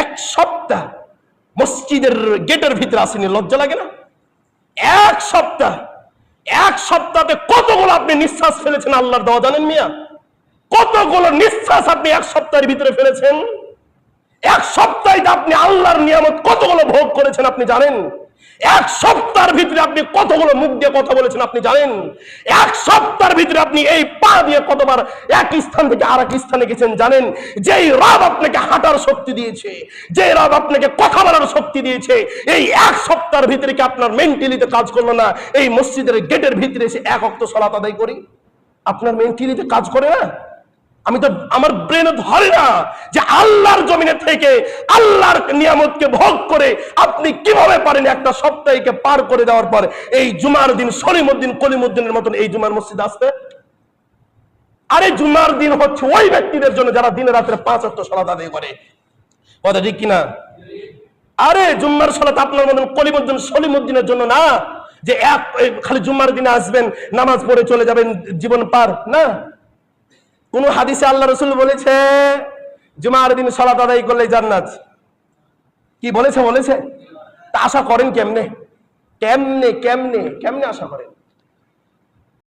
এক সপ্তাহ মসজিদের গেটের ভিতরে আসেনি, লজ্জা লাগে না? এক সপ্তাহ, এক সপ্তাহে কতগুলো আপনি নিঃশ্বাস ফেলেছেন আল্লাহর দেওয়া জানেন মিয়া? কতগুলো নিঃশ্বাস আপনি এক সপ্তাহের ভিতরে ফেলেছেন? এক সপ্তাহে আপনি আল্লাহর নিয়ামত কতগুলো ভোগ করেছেন আপনি জানেন? এক সপ্তাহের ভিতরে আপনি কতগুলো মুখ দিয়ে কথা বলেছেন আপনি জানেন? এক সপ্তাহের ভিতরে আপনি এই পা দিয়ে কতবার এক স্থান থেকে আর স্থানে গেছেন জানেন? যেই রব আপনাকে হাঁটার শক্তি দিয়েছে যে রব আপনাকে কথা বলার শক্তি দিয়েছে, এই এক সপ্তাহের ভিতরে কি আপনার মেন্টালিতে কাজ করল না? এই মসজিদের গেটের ভিতরে এসে এক অক্ত সলাত আদায় করি? আপনার মেন্টালিতে কাজ করে না? আমি তো আমার ব্রেনে ধরে না যে আল্লাহর জমিনে থেকে আল্লাহর নিয়ামতকে ভোগ করে আপনি কীভাবে পারেন একটা সপ্তাহকে পার করে দেওয়ার পর এই জুমার দিন, সলিমুদ্দিন, কলিমুদ্দিনের মতন এই জুমার মসজিদ আসতে আরে জুমার দিন হচ্ছে ওই ব্যক্তিদের জন্য যারা দিনে রাত্রে পাঁচ অক্ট সলাত আদায় করে। কথা ঠিক কিনা? আরে জুম্মার সালাত আপনার মতন কলিমুদ্দিন, সলিমুদ্দিনের জন্য না, যে এক খালি জুম্মার দিনে আসবেন, নামাজ পড়ে চলে যাবেন, জীবন পার, না? কোন হাদিসে আল্লাহ রসুল বলেছে, জুমার দিন সলাত আদায় করলে জান্নাত। কি বলেছে বলেছে? তা আশা করেন কেমনে? কেমনে কেমনে কেমনে আশা করেন?